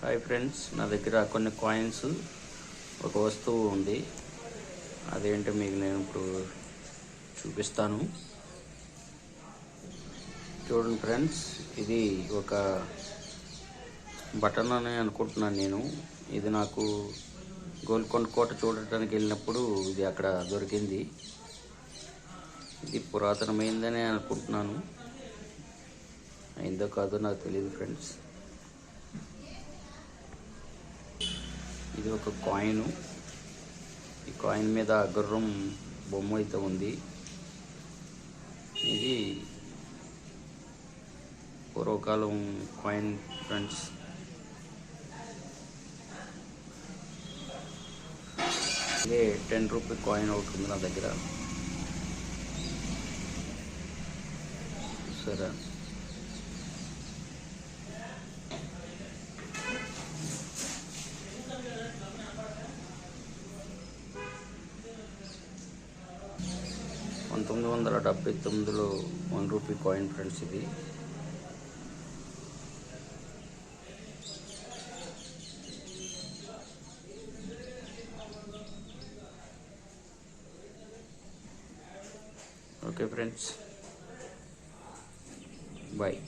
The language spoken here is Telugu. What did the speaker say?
హాయ్ ఫ్రెండ్స్ నా దగ్గర కొన్ని కాయిన్స్ ఒక వస్తువు ఉంది. అదేంటో మీకు నేను ఇప్పుడు చూపిస్తాను. చూడండి ఫ్రెండ్స్ ఇది ఒక బటన్ అని అనుకుంటున్నాను నేను. ఇది నాకు గోల్కొండ కోట చూడటానికి వెళ్ళినప్పుడు ఇది అక్కడ దొరికింది. ఇది పురాతనమైందని అనుకుంటున్నాను. అయిందో కాదో నాకు తెలియదు ఫ్రెండ్స్. ఇది ఒక కాయిన్. ఈ కాయిన్ మీద గుర్రం బొమ్మ అయితే ఉంది. ఇది పూర్వకాలం కాయిన్ ఫ్రెండ్స్. ఇదే టెన్ రూపీ కాయిన్ ఒకటి ఉంది నా దగ్గర. సరే. పంతొమ్మిది వందల డెబ్బై తొమ్మిదిలో వన్ రూపీ కాయిన్ ఫ్రెండ్స్ ఇది. Okay friends. బాయ్